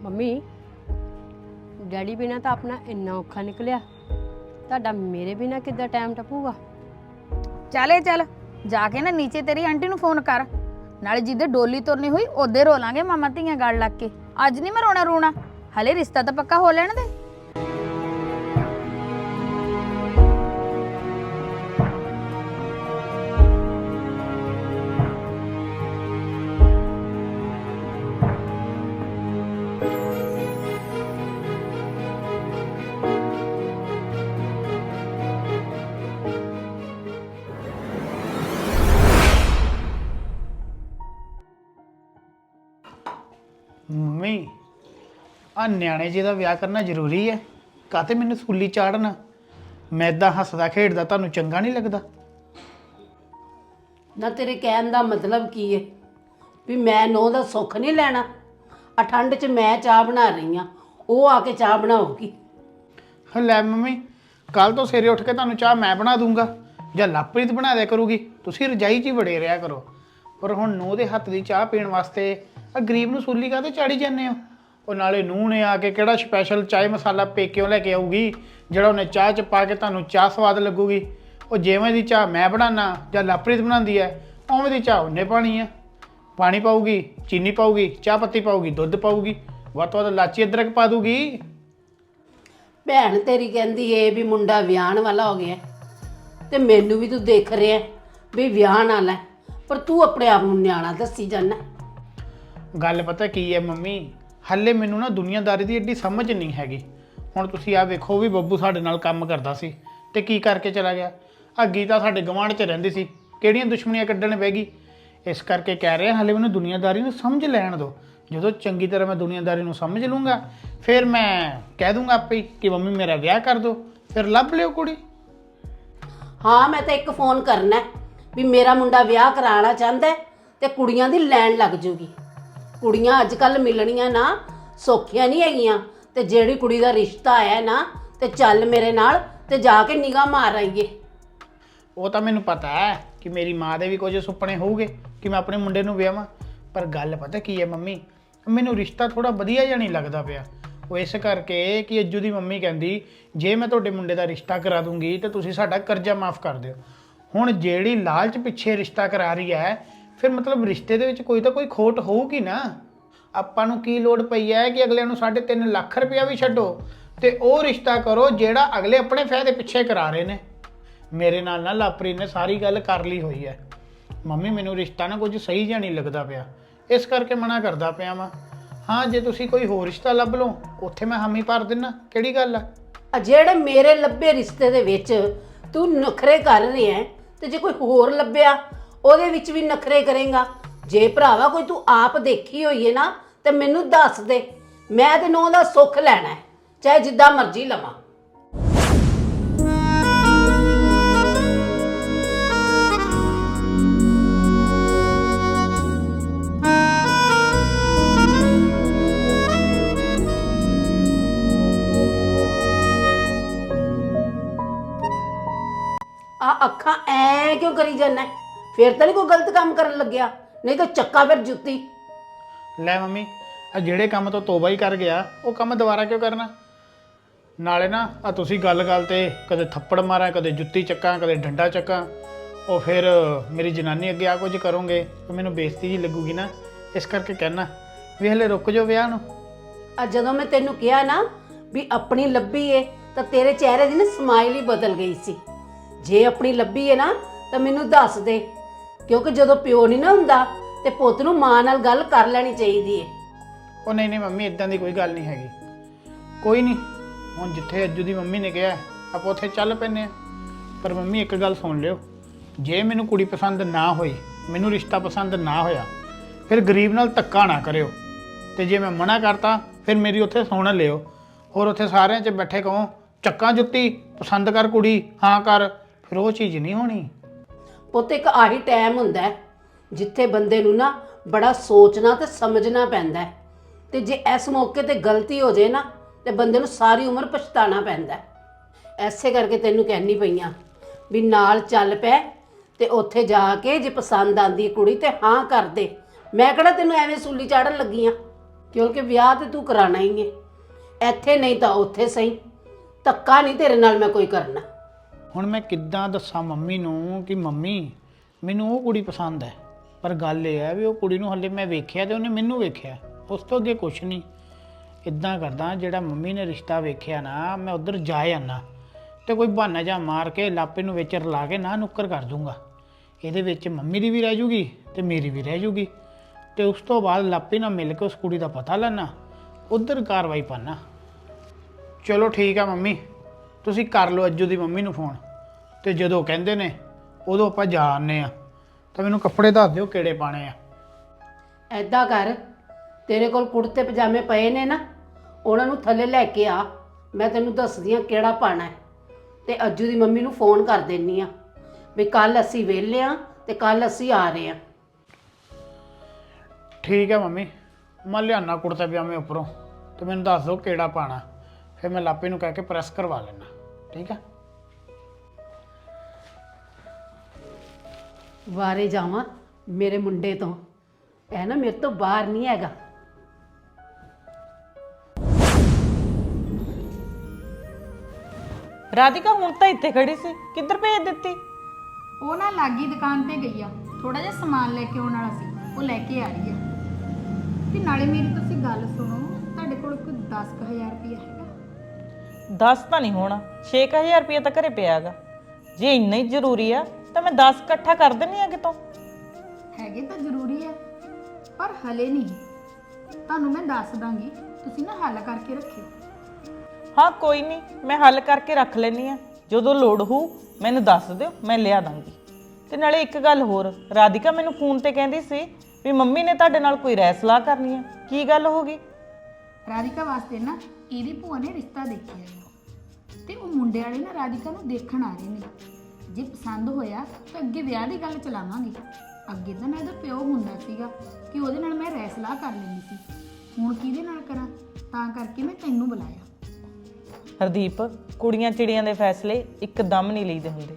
ਮੰਮੀ ਡੈਡੀ ਬਿਨਾ ਤਾਂ ਆਪਣਾ ਇੰਨਾ ਔਖਾ ਨਿਕਲਿਆ। ਤੁਹਾਡਾ ਮੇਰੇ ਬਿਨਾ ਕਿੱਦਾਂ ਟਾਈਮ ਟਪੂਗਾ? ਚੱਲੇ ਚੱਲ ਜਾ ਕੇ ਨਾ ਨੀਚੇ ਤੇਰੀ ਆਂਟੀ ਨੂੰ ਫੋਨ ਕਰ। ਨਾਲੇ ਜਿੱਦੇ ਡੋਲੀ ਤੁਰਨੀ ਹੋਈ, ਉਹਦੇ ਰੋਲਾਂਗੇ ਮਾਮਾ ਧੀਆਂ ਗੱਲ ਲੱਗ ਕੇ। ਅੱਜ ਨਹੀਂ ਮੈਂ ਰੋਣਾ ਰੋਣਾ। ਹਲੇ ਰਿਸ਼ਤਾ ਤਾਂ ਪੱਕਾ ਹੋ ਲੈਣ ਦੇ। ਆ ਨਿਆਣੇ ਜੀ ਦਾ ਵਿਆਹ ਕਰਨਾ ਜ਼ਰੂਰੀ ਹੈ ਕਾਤੇ ਮੈਨੂੰ ਸਕੂਲੀ ਚਾੜਨਾ? ਮੈਂ ਇਦਾਂ ਹੱਸਦਾ ਖੇਡਦਾ ਤੁਹਾਨੂੰ ਚੰਗਾ ਨਹੀਂ ਲੱਗਦਾ? ਨਾ ਤੇਰੇ ਕਹਿਣ ਦਾ ਮਤਲਬ ਕੀ ਹੈ? ਵੀ ਮੈਂ ਨੋ ਦਾ ਸੁੱਖ ਨਹੀਂ ਲੈਣਾ। ਆ ਠੰਡ 'ਚ ਮੈਂ ਚਾਹ ਬਣਾ ਰਹੀ ਆ ਉਹ ਆ ਕੇ ਚਾਹ ਬਣਾਉਗੀ ਹਾਂ ਲੈ ਮੰਮੀ ਕੱਲ ਤੋਂ ਸਵੇਰੇ ਉੱਠ ਕੇ ਤੁਹਾਨੂੰ ਚਾਹ ਮੈਂ ਬਣਾ ਦੂੰਗਾ। ਜਾਂ ਲਾਪ੍ਰੀਤ ਬਣਾ ਦਿਆ ਕਰੂਗੀ। ਤੁਸੀਂ ਰਜਾਈ 'ਚ ਹੀ ਵੜੇ ਰਿਹਾ ਕਰੋ। ਪਰ ਹੁਣ ਨੂੰਹ ਦੇ ਹੱਥ ਦੀ ਚਾਹ ਪੀਣ ਵਾਸਤੇ ਆ ਗਰੀਬ ਨੂੰ ਸੂਲੀ ਕਾਤੇ ਚਾੜੀ ਜਾਂਦੇ ਹੋ? ਉਹ ਨਾਲੇ ਨੂੰਹ ਨੇ ਆ ਕੇ ਕਿਹੜਾ ਸਪੈਸ਼ਲ ਚਾਹ ਮਸਾਲਾ ਪੇਕਿਓ ਲੈ ਕੇ ਆਊਗੀ ਜਿਹੜਾ ਉਹਨੇ ਚਾਹ 'ਚ ਪਾ ਕੇ ਤੁਹਾਨੂੰ ਚਾਹ ਸਵਾਦ ਲੱਗੂਗੀ। ਉਹ ਜਿਵੇਂ ਦੀ ਚਾਹ ਮੈਂ ਬਣਾਉਣਾ ਜਾਂ ਲਾਪ੍ਰੀਤ ਬਣਾਉਂਦੀ ਹੈ ਉਵੇਂ ਦੀ ਚਾਹ ਉਹਨੇ ਪਾਣੀ ਹੈ। ਪਾਣੀ ਪਾਊਗੀ ਚੀਨੀ ਪਾਊਗੀ ਚਾਹ ਪੱਤੀ ਪਾਊਗੀ ਦੁੱਧ ਪਾਊਗੀ ਵੱਧ ਤੋਂ ਵੱਧ ਲਾਚੀ ਅਦਰਕ ਪਾ ਦੂਗੀ। ਭੈਣ ਤੇਰੀ ਕਹਿੰਦੀ ਏ ਵੀ ਮੁੰਡਾ ਵਿਆਹਣ ਵਾਲਾ ਹੋ ਗਿਆ ਤੇ ਮੈਨੂੰ ਵੀ ਤੂੰ ਦੇਖ ਰਿਹਾ ਵੀ ਵਿਆਹ ਵਾਲਾ ਹੈ। ਪਰ ਤੂੰ ਆਪਣੇ ਆਪ ਨੂੰ ਨਿਆਣਾ ਦੱਸੀ ਜਾਂਦਾ ਗੱਲ ਪਤਾ ਕੀ ਹੈ ਮੰਮੀ? ਹਾਲੇ ਮੈਨੂੰ ਨਾ ਦੁਨੀਆਦਾਰੀ ਦੀ ਏਡੀ ਸਮਝ ਨਹੀਂ ਹੈਗੀ। ਹੁਣ ਤੁਸੀਂ ਆ ਵੇਖੋ ਵੀ ਬੱਬੂ ਸਾਡੇ ਨਾਲ ਕੰਮ ਕਰਦਾ ਸੀ ਤੇ ਕੀ ਕਰਕੇ ਚਲਾ ਗਿਆ। ਆ ਗੀਤਾ ਸਾਡੇ ਗਵਾਂਢ 'ਚ ਰਹਿੰਦੀ ਸੀ। ਕਿਹੜੀਆਂ ਦੁਸ਼ਮਣੀਆਂ ਕੱਢਣ ਬਹਿ ਗਈ? ਇਸ ਕਰਕੇ ਕਹਿ ਰਿਹਾ, ਹਾਲੇ ਮੈਨੂੰ ਦੁਨੀਆਦਾਰੀ ਨੂੰ ਸਮਝ ਲੈਣ ਦਿਓ। ਜਦੋਂ ਚੰਗੀ ਤਰ੍ਹਾਂ ਮੈਂ ਦੁਨੀਆਦਾਰੀ ਨੂੰ ਸਮਝ ਲੂੰਗਾ, ਫਿਰ ਮੈਂ ਕਹਿ ਦੂੰਗਾ ਆਪੇ ਹੀ ਕਿ ਮੰਮੀ ਮੇਰਾ ਵਿਆਹ ਕਰ ਦਿਓ, ਫਿਰ ਲੱਭ ਲਿਓ ਕੁੜੀ। ਹਾਂ, ਮੈਂ ਤਾਂ ਇੱਕ ਫੋਨ ਕਰਨਾ ਹੈ ਵੀ ਮੇਰਾ ਮੁੰਡਾ ਵਿਆਹ ਕਰਾਉਣਾ ਚਾਹੁੰਦਾ ਹੈ ਤੇ ਕੁੜੀਆਂ ਦੀ ਲੈਣ ਲੱਗ ਜੂਗੀ। ਕੁੜੀਆਂ ਅੱਜ ਕੱਲ ਮਿਲਣੀਆਂ ਨਾ ਸੌਖੀਆਂ ਨਹੀਂ ਹੈਗੀਆਂ। ਤੇ ਜਿਹੜੀ ਕੁੜੀ ਦਾ ਰਿਸ਼ਤਾ ਆਇਆ ਨਾ, ਤੇ ਚੱਲ ਮੇਰੇ ਨਾਲ, ਤੇ ਜਾ ਕੇ ਨਿਗਾਹ ਮਾਰ ਆਈਏ। ਉਹ ਤਾਂ ਮੈਨੂੰ ਪਤਾ ਹੈ ਕਿ ਮੇਰੀ ਮਾਂ ਦੇ ਵੀ ਕੁਝ ਸੁਪਨੇ ਹੋਊਗੇ ਕਿ ਮੈਂ ਆਪਣੇ ਮੁੰਡੇ ਨੂੰ ਵਿਆਹਾਂ। ਪਰ ਗੱਲ ਪਤਾ ਕੀ ਹੈ ਮੰਮੀ? ਮੈਨੂੰ ਰਿਸ਼ਤਾ ਥੋੜਾ ਵਧੀਆ ਜਿਹਾ ਨਹੀਂ ਲੱਗਦਾ ਪਿਆ। ਉਹ ਇਸ ਕਰਕੇ ਕਿ ਅੱਜੂ ਦੀ ਮੰਮੀ ਕਹਿੰਦੀ, ਜੇ ਮੈਂ ਤੁਹਾਡੇ ਮੁੰਡੇ ਦਾ ਰਿਸ਼ਤਾ ਕਰਾ ਦੂੰਗੀ, ਤੇ ਤੁਸੀਂ ਸਾਡਾ ਕਰਜ਼ਾ ਮਾਫ ਕਰ ਦਿਓ। ਹੁਣ ਜਿਹੜੀ ਲਾਲਚ ਪਿੱਛੇ ਰਿਸ਼ਤਾ ਕਰਾ ਰਹੀ ਹੈ ਫਿਰ ਮਤਲਬ ਰਿਸ਼ਤੇ ਦੇ ਵਿੱਚ ਕੋਈ ਤਾਂ ਕੋਈ ਖੋਟ ਹੋਊਗੀ ਨਾ। ਆਪਾਂ ਨੂੰ ਕੀ ਲੋੜ ਪਈ ਹੈ ਕਿ ਅਗਲੇ ਨੂੰ 3.5 ਲੱਖ ਰੁਪਇਆ ਵੀ ਛੱਡੋ ਤੇ ਉਹ ਰਿਸ਼ਤਾ ਕਰੋ ਜਿਹੜਾ ਅਗਲੇ ਆਪਣੇ ਫਾਇਦੇ ਪਿੱਛੇ ਕਰਾ ਰਹੇ ਨੇ। ਮੇਰੇ ਨਾਲ ਨਾ ਲਾਪਰੀ ਨੇ ਸਾਰੀ ਗੱਲ ਕਰ ਲਈ ਹੋਈ ਹੈ ਮੰਮੀ, ਮੈਨੂੰ ਰਿਸ਼ਤਾ ਨਾ ਕੁਝ ਸਹੀ ਜਿਹਾ ਨਹੀਂ ਲੱਗਦਾ ਪਿਆ। ਇਸ ਕਰਕੇ ਮਨਾ ਕਰਦਾ ਪਿਆ ਵਾਂ। ਹਾਂ, ਜੇ ਤੁਸੀਂ ਕੋਈ ਹੋਰ ਰਿਸ਼ਤਾ ਲੱਭ ਲਓ, ਉੱਥੇ ਮੈਂ ਹਾਮੀ ਭਰ ਦਿੰਨਾ। ਕਿਹੜੀ ਗੱਲ ਆ? ਆ ਜਿਹੜੇ ਮੇਰੇ ਲੱਭੇ ਰਿਸ਼ਤੇ ਦੇ ਵਿੱਚ ਤੂੰ ਨਖਰੇ ਕਰ ਰਿਹਾ ਹੈ ਤੇ ਜੇ ਕੋਈ ਹੋਰ ਲੱਭਿਆ ਉਹਦੇ ਵਿੱਚ ਵੀ ਨਖਰੇ ਕਰੇਗਾ। ਜੇ ਭਰਾਵਾ ਕੋਈ ਤੂੰ ਆਪ ਦੇਖੀ ਹੋਈਏ ਨਾ, ਤੇ ਮੈਨੂੰ ਦੱਸ ਦੇ। ਮੈਂ ਤੇ ਨੌ ਦਾ ਸੁੱਖ ਲੈਣਾ ਹੈ, ਚਾਹੇ ਜਿੱਦਾਂ ਮਰਜ਼ੀ ਲਵਾਂ। ਆ ਅੱਖਾਂ ਐ ਕਿਉਂ ਕਰੀ ਜਾਂਦਾ ਫੇਰ ਤਾਂ ਨਹੀਂ ਕੋਈ ਗਲਤ ਕੰਮ ਕਰਨ ਲੱਗਿਆ ਨਹੀਂ ਤਾਂ ਚੱਕਾ ਫਿਰ ਜੁੱਤੀ। ਲੈ ਮੰਮੀ ਆ ਜਿਹੜੇ ਕੰਮ ਤੋਂ ਤੋਬਾ ਹੀ ਕਰ ਗਿਆ ਉਹ ਕੰਮ ਦੁਬਾਰਾ ਕਿਉਂ ਕਰਨਾ? ਨਾਲੇ ਨਾ ਆ ਤੁਸੀਂ ਗੱਲ-ਗੱਲ ਤੇ ਕਦੇ ਥੱਪੜ ਮਾਰਾਂ ਕਦੇ ਜੁੱਤੀ ਚੱਕਾਂ ਕਦੇ ਡੰਡਾ ਚੱਕਾਂ ਉਹ ਫਿਰ ਮੇਰੀ ਜਨਾਨੀ ਅੱਗੇ ਆ ਕੁਝ ਕਰੋਗੇ ਤਾਂ ਮੈਨੂੰ ਬੇਇੱਜ਼ਤੀ ਜੀ ਲੱਗੂਗੀ ਨਾ ਇਸ ਕਰਕੇ ਕਹਿਣਾ ਵੀ ਹਲੇ ਰੁਕ ਜਾਓ ਵਿਆਹ ਨੂੰ। ਆ ਜਦੋਂ ਮੈਂ ਤੈਨੂੰ ਕਿਹਾ ਨਾ ਵੀ ਆਪਣੀ ਲੱਭੀ ਏ ਤਾਂ ਤੇਰੇ ਚਿਹਰੇ ਦੀ ਨਾ ਸਮਾਈਲ ਹੀ ਬਦਲ ਗਈ ਸੀ। ਜੇ ਆਪਣੀ ਲੱਭੀ ਏ ਨਾ ਤਾਂ ਮੈਨੂੰ ਦੱਸ ਦੇ। ਕਿਉਂਕਿ ਜਦੋਂ ਪਿਓ ਨਹੀਂ ਨਾ ਹੁੰਦਾ, ਤੇ ਪੁੱਤ ਨੂੰ ਮਾਂ ਨਾਲ ਗੱਲ ਕਰ ਲੈਣੀ ਚਾਹੀਦੀ ਹੈ ਉਹ ਨਹੀਂ ਨਹੀਂ ਮੰਮੀ ਇਦਾਂ ਦੀ ਕੋਈ ਗੱਲ ਨਹੀਂ ਹੈਗੀ। ਕੋਈ ਨਹੀਂ, ਹੁਣ ਜਿੱਥੇ ਅੱਜੂ ਦੀ ਮੰਮੀ ਨੇ ਕਿਹਾ, ਆਪਾਂ ਉੱਥੇ ਚੱਲ ਪੈਨੇ ਆ ਪਰ ਮੰਮੀ, ਇੱਕ ਗੱਲ ਸੁਣ ਲਿਓ। ਜੇ ਮੈਨੂੰ ਕੁੜੀ ਪਸੰਦ ਨਾ ਹੋਈ, ਮੈਨੂੰ ਰਿਸ਼ਤਾ ਪਸੰਦ ਨਾ ਹੋਇਆ, ਫਿਰ ਗਰੀਬ ਨਾਲ ਧੱਕਾ ਨਾ ਕਰਿਓ। ਤੇ ਜੇ ਮੈਂ ਮਨਾ ਕਰਤਾ, ਫਿਰ ਮੇਰੀ ਉੱਥੇ ਸੁਣ ਲਿਓ। ਹੋਰ ਉੱਥੇ ਸਾਰਿਆਂ 'ਚ ਬੈਠੇ ਕਹੋ, ਚੱਕਾਂ ਜੁੱਤੀ, ਪਸੰਦ ਕਰ ਕੁੜੀ, ਹਾਂ ਕਰ। ਫਿਰ ਉਹ ਚੀਜ਼ ਨਹੀਂ ਹੋਣੀ। ਪੁੱਤ, ਇੱਕ ਆਹੀ ਟਾਈਮ ਹੁੰਦਾ ਹੈ ਜਿੱਥੇ ਬੰਦੇ ਨੂੰ ਨਾ ਬੜਾ ਸੋਚਣਾ ਤੇ ਸਮਝਣਾ ਪੈਂਦਾ ਹੈ ਤੇ ਜੇ ਇਸ ਮੌਕੇ ਤੇ ਗਲਤੀ ਹੋ ਜੇ ਨਾ, ਤੇ ਬੰਦੇ ਨੂੰ ਸਾਰੀ ਉਮਰ ਪਛਤਾਣਾ ਪੈਂਦਾ ਹੈ। ਐਸੇ ਕਰਕੇ ਤੈਨੂੰ ਕਹਿਣੀ ਪਈਆਂ ਵੀ ਨਾਲ ਚੱਲ ਪੈ ਤੇ ਉੱਥੇ ਜਾ ਕੇ ਜੇ ਪਸੰਦ ਆਂਦੀ ਕੁੜੀ ਤੇ ਹਾਂ ਕਰ ਦੇ। ਮੈਂ ਕਿਹੜਾ ਤੈਨੂੰ ਐਵੇਂ ਸੂਲੀ ਚਾੜਨ ਲੱਗੀ ਆ? ਕਿਉਂਕਿ ਵਿਆਹ ਤੇ ਤੂੰ ਕਰਾਣਾ ਹੀ ਏ ਇੱਥੇ ਨਹੀਂ ਤਾਂ ਉੱਥੇ ਸਹੀ। ਧੱਕਾ ਨਹੀਂ ਤੇਰੇ ਨਾਲ ਮੈਂ ਕੋਈ ਕਰਨਾ। ਹੁਣ ਮੈਂ ਕਿੱਦਾਂ ਦੱਸਾਂ ਮੰਮੀ ਨੂੰ ਕਿ ਮੰਮੀ, ਮੈਨੂੰ ਉਹ ਕੁੜੀ ਪਸੰਦ ਹੈ। ਪਰ ਗੱਲ ਇਹ ਹੈ ਵੀ ਉਹ ਕੁੜੀ ਨੂੰ ਹੱਲੇ ਮੈਂ ਵੇਖਿਆ ਤੇ ਉਹਨੇ ਮੈਨੂੰ ਵੇਖਿਆ। ਉਸ ਤੋਂ ਅੱਗੇ ਕੁਝ ਨਹੀਂ। ਇਦਾਂ ਕਰਦਾ, ਜਿਹੜਾ ਮੰਮੀ ਨੇ ਰਿਸ਼ਤਾ ਵੇਖਿਆ ਨਾ, ਮੈਂ ਉਧਰ ਜਾ ਆਣਾ ਤੇ ਕੋਈ ਬਹਾਨਾ ਜਾਂ ਮਾਰ ਕੇ ਲਾਪੇ ਨੂੰ ਵਿੱਚ ਰਲਾ ਕੇ ਨਾ ਨੁੱਕਰ ਕਰ ਦੂੰਗਾ। ਇਹਦੇ ਵਿੱਚ ਮੰਮੀ ਦੀ ਵੀ ਰਹਿ ਜੂਗੀ ਤੇ ਮੇਰੀ ਵੀ ਰਹਿ ਜੂਗੀ। ਤੇ ਉਸ ਤੋਂ ਬਾਅਦ ਲਾਪੇ ਨਾਲ ਮਿਲ ਕੇ ਉਸ ਕੁੜੀ ਦਾ ਪਤਾ ਲੈਣਾ ਉਧਰ ਕਾਰਵਾਈ ਪਾਣਾ ਚਲੋ ਠੀਕ ਆ ਮੰਮੀ। ਤੁਸੀਂ ਕਰ ਲਓ ਅੱਜੂ ਦੀ ਮੰਮੀ ਨੂੰ ਫੋਨ। ਤੇ ਜਦੋਂ ਕਹਿੰਦੇ ਨੇ ਉਦੋਂ ਆਪਾਂ ਜਾ ਆਨੇ ਆ ਤਾਂ ਮੈਨੂੰ ਕੱਪੜੇ ਦੱਸ ਦਿਓ ਕਿਹੜੇ ਪਾਣੇ ਆ। ਐਦਾਂ ਕਰ ਤੇਰੇ ਕੋਲ ਕੁੜਤੇ ਪਜਾਮੇ ਪਏ ਨੇ ਨਾ ਉਹਨਾਂ ਨੂੰ ਥੱਲੇ ਲੈ ਕੇ ਆ। ਮੈਂ ਤੈਨੂੰ ਦੱਸਦੀ ਆ ਕਿਹੜਾ ਪਾਣਾ ਹੈ। ਤੇ ਅੱਜੂ ਦੀ ਮੰਮੀ ਨੂੰ ਫੋਨ ਕਰ ਦੇਣੀ ਆ ਵੀ ਕੱਲ ਅਸੀਂ ਵਿਹਲੇ ਆ ਤੇ ਕੱਲ ਅਸੀਂ ਆ ਰਹੇ ਆ ਠੀਕ ਹੈ ਮੰਮੀ ਮੈਂ ਲਿਆਣਾ ਕੁੜਤਾ ਪਜਾਮੇ ਉੱਪਰੋਂ। ਤੇ ਮੈਨੂੰ ਦੱਸ ਦਿਓ ਕਿਹੜਾ ਪਾਣਾ ਫਿਰ ਮੈਂ ਲਾਪੇ ਨੂੰ ਕਹਿ ਕੇ ਪ੍ਰੈਸ ਕਰਵਾ ਲੈਣਾ ਠੀਕ ਹੈ ਵਾਰੇ ਜਾਵਾਂ ਮੇਰੇ ਮੁੰਡੇ ਤੋਂ। ਇਹ ਨਾ ਮੇਰੇ ਤੋਂ ਬਾਹਰ ਨਹੀਂ ਹੈਗਾ। ਰਾਧਿਕਾ ਹੁਣ ਤਾਂ ਇੱਥੇ ਖੜੀ ਸੀ। ਕਿੱਧਰ ਭੇਜ ਦਿੱਤੀ? ਉਹ ਨਾ ਲਾਗੀ ਦੁਕਾਨ ਤੇ ਗਈ ਆ। ਥੋੜਾ ਜਿਹਾ ਸਮਾਨ ਲੈ ਕੇ ਆਉਣ ਵਾਲਾ ਸੀ। ਉਹ ਲੈ ਕੇ ਆ ਰਹੀ ਆ। ਤੇ ਨਾਲੇ ਮੇਰੀ ਤੁਸੀਂ ਗੱਲ ਸੁਣੋ। ਤੁਹਾਡੇ ਕੋਲ ਕੋਈ 10000 ਰੁਪਇਆ ਹੈਗਾ। 10 ਤਾਂ ਨਹੀਂ ਹੋਣਾ 6000 ਰੁਪਏ ਤਾਂ ਘਰੇ ਪਿਆਗਾ ਜੇ ਇੰਨਾ ਹੀ ਜ਼ਰੂਰੀ ਆ ਤਾਂ ਮੈਂ 10 ਇਕੱਠਾ ਕਰ ਦਿੰਨੀ ਆ ਕਿਤੋਂ ਹੈਗੇ ਤਾਂ ਜ਼ਰੂਰੀ ਆ ਪਰ ਹਲੇ ਨਹੀਂ। ਤੁਹਾਨੂੰ ਮੈਂ ਦੱਸ ਦਾਂਗੀ ਤੁਸੀਂ ਨਾ ਹੱਲ ਕਰਕੇ ਰੱਖਿਓ। ਹਾਂ ਕੋਈ ਨਹੀਂ ਮੈਂ ਹੱਲ ਕਰਕੇ ਰੱਖ ਲੈਣੀ ਆ। ਜਦੋਂ ਲੋੜ ਹੋਊ ਮੈਨੂੰ ਦੱਸ ਦਿਓ ਮੈਂ ਲਿਆ ਦਾਂਗੀ। ਤੇ ਨਾਲੇ ਇੱਕ ਗੱਲ ਹੋਰ ਰਾਧਿਕਾ ਮੈਨੂੰ ਫੋਨ ਤੇ ਕਹਿੰਦੀ ਸੀ ਵੀ ਮੰਮੀ ਨੇ ਤੁਹਾਡੇ ਨਾਲ ਕੋਈ ਰਾਏ ਸਲਾਹ ਕਰਨੀ ਆ। ਕੀ ਗੱਲ ਹੋ ਗਈ? ਰਾਧਿਕਾ ਵਾਸਤੇ ਨਾ ਇਹਦੀ ਭੂਆ ਨੇ ਰਿਸ਼ਤਾ ਦੇਖਿਆ ਹੈ। ਤੇ ਉਹ ਮੁੰਡੇ ਵਾਲੇ ਨਾ ਰਾਧਿਕਾ ਨੂੰ ਦੇਖਣ ਆ ਰਹੇ ਨੇ। ਜੇ ਪਸੰਦ ਹੋਇਆ ਤਾਂ ਅੱਗੇ ਵਿਆਹ ਦੀ ਗੱਲ ਚਲਾਵਾਂਗੇ। ਅੱਗੇ ਤਾਂ ਮੈਂ ਇਹਦਾ ਪਿਓ ਹੁੰਦਾ ਸੀਗਾ ਕਿ ਉਹਦੇ ਨਾਲ ਮੈਂ ਰੈਸਲਾ ਕਰ ਲੈਂਦੀ ਸੀ। ਹੁਣ ਕਿਹਦੇ ਨਾਲ ਕਰਾਂ? ਤਾਂ ਕਰਕੇ ਮੈਂ ਤੈਨੂੰ ਬੁਲਾਇਆ। ਹਰਦੀਪ, ਕੁੜੀਆਂ ਚਿੜੀਆਂ ਦੇ ਫੈਸਲੇ ਇੱਕਦਮ ਨਹੀਂ ਲਈਦੇ ਹੁੰਦੇ।